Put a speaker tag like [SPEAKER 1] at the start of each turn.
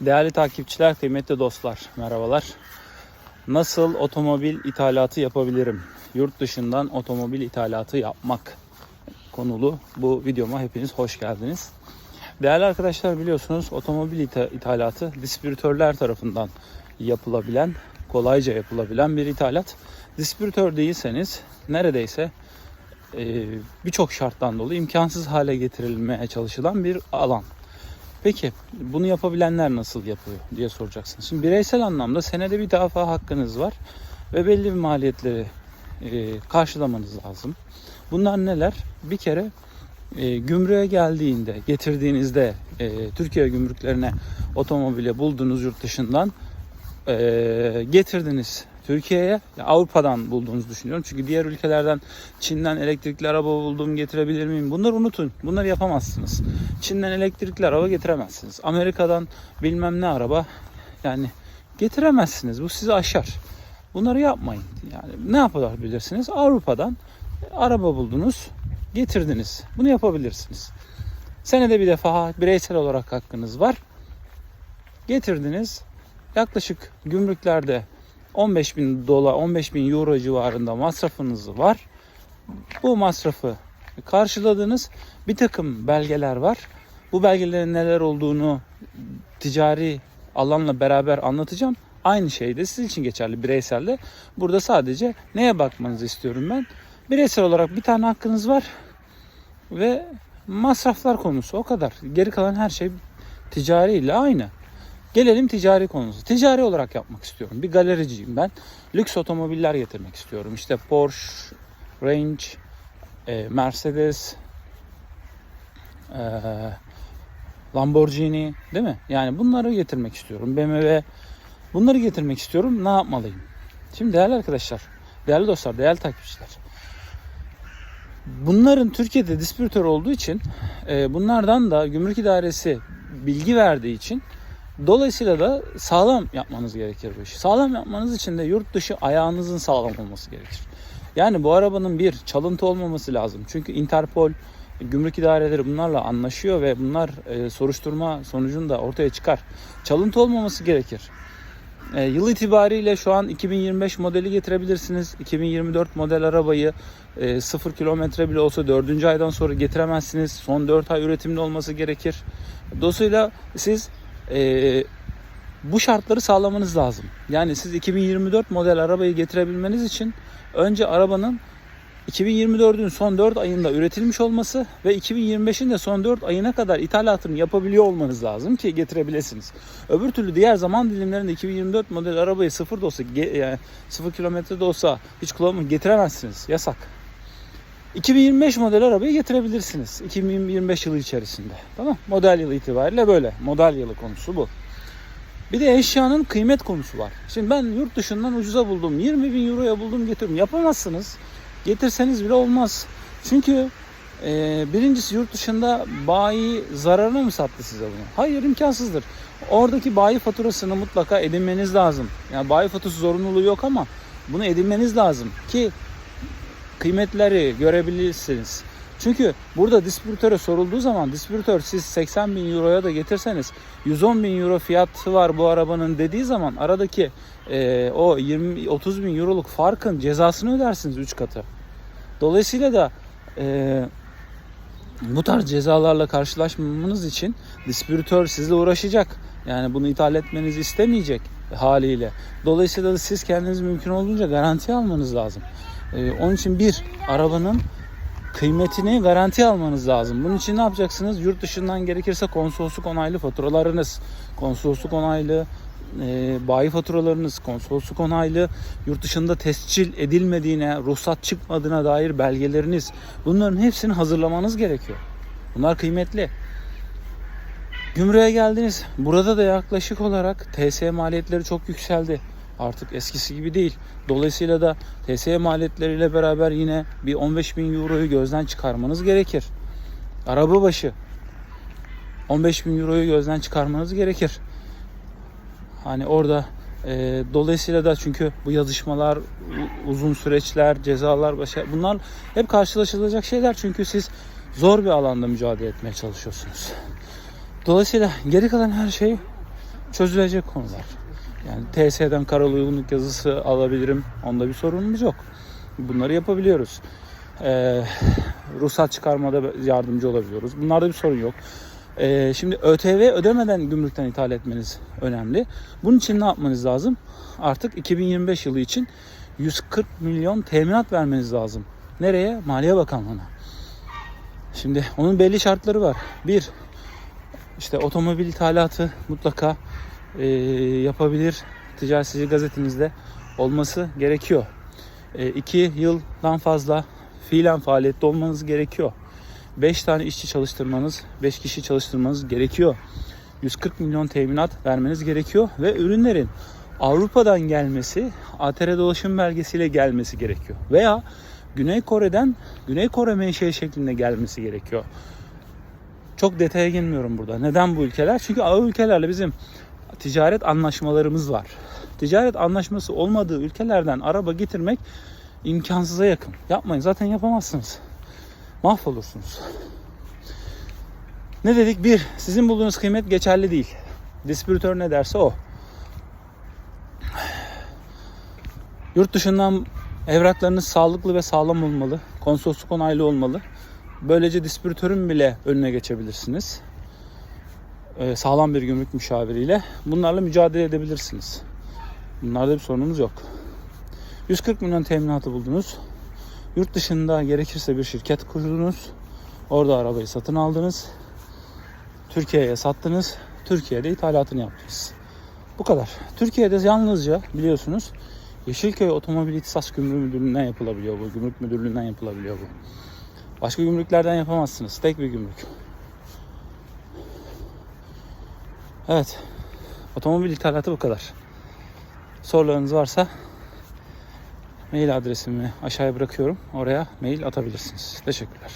[SPEAKER 1] Değerli takipçiler, kıymetli dostlar, merhabalar. Nasıl otomobil ithalatı yapabilirim? Yurt dışından otomobil ithalatı yapmak konulu bu videoma hepiniz hoş geldiniz. Değerli arkadaşlar biliyorsunuz otomobil itha- ithalatı distribütörler tarafından yapılabilen, kolayca yapılabilen bir ithalat. Distribütör değilseniz neredeyse birçok şarttan dolayı imkansız hale getirilmeye çalışılan bir alan. Peki bunu yapabilenler nasıl yapıyor diye soracaksınız. Şimdi bireysel anlamda senede bir defa hakkınız var ve belli bir maliyetleri e, karşılamanız lazım. Bunlar neler? Bir kere e, gümrüğe geldiğinde, getirdiğinizde e, Türkiye gümrüklerine otomobili buldunuz yurt dışından e, getirdiniz Türkiye'ye Avrupa'dan bulduğunuzu düşünüyorum. Çünkü diğer ülkelerden Çin'den elektrikli araba buldum getirebilir miyim? Bunları unutun. Bunları yapamazsınız. Çin'den elektrikli araba getiremezsiniz. Amerika'dan bilmem ne araba yani getiremezsiniz. Bu sizi aşar. Bunları yapmayın. Yani ne yapabilirsiniz? Avrupa'dan araba buldunuz, getirdiniz. Bunu yapabilirsiniz. Senede bir defa bireysel olarak hakkınız var. Getirdiniz. Yaklaşık gümrüklerde 15 bin dolar, 15 bin euro civarında masrafınız var. Bu masrafı karşıladınız. Bir takım belgeler var. Bu belgelerin neler olduğunu ticari alanla beraber anlatacağım. Aynı şey de sizin için geçerli bireyselde. Burada sadece neye bakmanızı istiyorum ben. Bireysel olarak bir tane hakkınız var ve masraflar konusu o kadar. Geri kalan her şey ticari ile aynı. Gelelim ticari konusu. Ticari olarak yapmak istiyorum. Bir galericiyim ben. Lüks otomobiller getirmek istiyorum. İşte Porsche, Range, e, Mercedes, e, Lamborghini değil mi? Yani bunları getirmek istiyorum. BMW bunları getirmek istiyorum. Ne yapmalıyım? Şimdi değerli arkadaşlar, değerli dostlar, değerli takipçiler. Bunların Türkiye'de distribütör olduğu için e, bunlardan da gümrük idaresi bilgi verdiği için Dolayısıyla da sağlam yapmanız gerekir bu işi. Sağlam yapmanız için de yurt dışı ayağınızın sağlam olması gerekir. Yani bu arabanın bir çalıntı olmaması lazım. Çünkü Interpol, gümrük idareleri bunlarla anlaşıyor ve bunlar e, soruşturma sonucunda ortaya çıkar. Çalıntı olmaması gerekir. E, yıl itibariyle şu an 2025 modeli getirebilirsiniz. 2024 model arabayı e, 0 kilometre bile olsa 4. aydan sonra getiremezsiniz. Son 4 ay üretimli olması gerekir. Dolayısıyla siz e, bu şartları sağlamanız lazım. Yani siz 2024 model arabayı getirebilmeniz için önce arabanın 2024'ün son 4 ayında üretilmiş olması ve 2025'in de son 4 ayına kadar ithalatını yapabiliyor olmanız lazım ki getirebilirsiniz. Öbür türlü diğer zaman dilimlerinde 2024 model arabayı sıfır da olsa yani 0 kilometre de olsa hiç kullanım getiremezsiniz. Yasak. 2025 model arabayı getirebilirsiniz. 2025 yılı içerisinde. Tamam Model yılı itibariyle böyle. Model yılı konusu bu. Bir de eşyanın kıymet konusu var. Şimdi ben yurt dışından ucuza buldum. 20 bin euroya buldum getirdim. Yapamazsınız. Getirseniz bile olmaz. Çünkü e, birincisi yurt dışında bayi zararına mı sattı size bunu? Hayır imkansızdır. Oradaki bayi faturasını mutlaka edinmeniz lazım. Yani bayi faturası zorunluluğu yok ama bunu edinmeniz lazım ki kıymetleri görebilirsiniz. Çünkü burada distribütöre sorulduğu zaman distribütör siz 80 bin euroya da getirseniz 110 bin euro fiyatı var bu arabanın dediği zaman aradaki e, o 20-30 bin euroluk farkın cezasını ödersiniz 3 katı. Dolayısıyla da e, bu tarz cezalarla karşılaşmamanız için distribütör sizle uğraşacak. Yani bunu ithal etmenizi istemeyecek haliyle. Dolayısıyla da siz kendiniz mümkün olduğunca garanti almanız lazım. Ee, onun için bir arabanın kıymetini garanti almanız lazım. Bunun için ne yapacaksınız? Yurt dışından gerekirse konsolosluk onaylı faturalarınız, konsolosluk onaylı e, bayi faturalarınız, konsolosluk onaylı yurt dışında tescil edilmediğine, ruhsat çıkmadığına dair belgeleriniz bunların hepsini hazırlamanız gerekiyor. Bunlar kıymetli. Gümrüğe geldiniz. Burada da yaklaşık olarak TS maliyetleri çok yükseldi. Artık eskisi gibi değil. Dolayısıyla da TS maliyetleriyle beraber yine bir 15 bin euroyu gözden çıkarmanız gerekir. Araba başı 15 bin euroyu gözden çıkarmanız gerekir. Hani orada e, dolayısıyla da çünkü bu yazışmalar, uzun süreçler, cezalar, başa, bunlar hep karşılaşılacak şeyler. Çünkü siz zor bir alanda mücadele etmeye çalışıyorsunuz. Dolayısıyla geri kalan her şey çözülecek konular. Yani TSE'den karalı uygunluk yazısı alabilirim. Onda bir sorunumuz yok. Bunları yapabiliyoruz. Ee, ruhsat çıkarmada yardımcı olabiliyoruz. Bunlarda bir sorun yok. Ee, şimdi ÖTV ödemeden gümrükten ithal etmeniz önemli. Bunun için ne yapmanız lazım? Artık 2025 yılı için 140 milyon teminat vermeniz lazım. Nereye? Maliye Bakanlığı'na. Şimdi onun belli şartları var. Bir, işte otomobil ithalatı mutlaka e, yapabilir. Ticaret Sicil gazetenizde olması gerekiyor. E, iki yıldan fazla fiilen faaliyette olmanız gerekiyor. 5 tane işçi çalıştırmanız, 5 kişi çalıştırmanız gerekiyor. 140 milyon teminat vermeniz gerekiyor ve ürünlerin Avrupa'dan gelmesi, ATR dolaşım belgesiyle gelmesi gerekiyor. Veya Güney Kore'den Güney Kore menşei şeklinde gelmesi gerekiyor. Çok detaya girmiyorum burada. Neden bu ülkeler? Çünkü o ülkelerle bizim ticaret anlaşmalarımız var. Ticaret anlaşması olmadığı ülkelerden araba getirmek imkansıza yakın. Yapmayın. Zaten yapamazsınız. Mahvolursunuz. Ne dedik? Bir, sizin bulduğunuz kıymet geçerli değil. Distribütör ne derse o. Yurt dışından evraklarınız sağlıklı ve sağlam olmalı. Konsolosluk onaylı olmalı. Böylece distribütörün bile önüne geçebilirsiniz. Ee, sağlam bir gümrük müşaviriyle. Bunlarla mücadele edebilirsiniz. Bunlarda bir sorunumuz yok. 140 milyon teminatı buldunuz. Yurt dışında gerekirse bir şirket kurdunuz. Orada arabayı satın aldınız. Türkiye'ye sattınız. Türkiye'de ithalatını yaptınız. Bu kadar. Türkiye'de yalnızca biliyorsunuz Yeşilköy Otomobil İhtisas Gümrük Müdürlüğü'nden yapılabiliyor bu. Gümrük Müdürlüğü'nden yapılabiliyor bu. Başka gümrüklerden yapamazsınız. Tek bir gümrük. Evet. Otomobil ithalatı bu kadar. Sorularınız varsa mail adresimi aşağıya bırakıyorum. Oraya mail atabilirsiniz. Teşekkürler.